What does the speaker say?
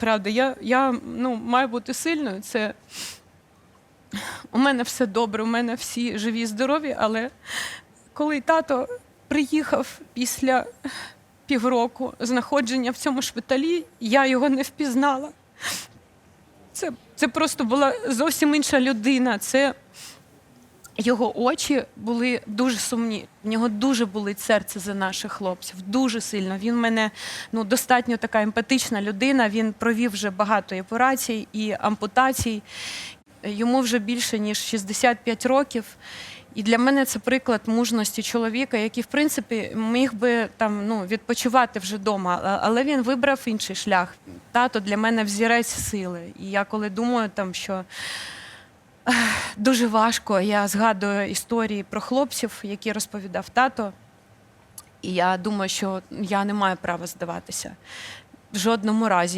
Правда, я, я ну, маю бути сильною. Це у мене все добре, у мене всі живі, здорові, але коли тато приїхав після півроку знаходження в цьому шпиталі, я його не впізнала. Це, це просто була зовсім інша людина. Це його очі були дуже сумні. В нього дуже болить серце за наших хлопців. Дуже сильно. Він мене ну, достатньо така емпатична людина. Він провів вже багато операцій і ампутацій. Йому вже більше ніж 65 років. І для мене це приклад мужності чоловіка, який, в принципі, міг би там ну, відпочивати вже вдома, але він вибрав інший шлях. Тато для мене взірець сили. І я коли думаю, там, що дуже важко, я згадую історії про хлопців, які розповідав тато. І я думаю, що я не маю права здаватися в жодному разі.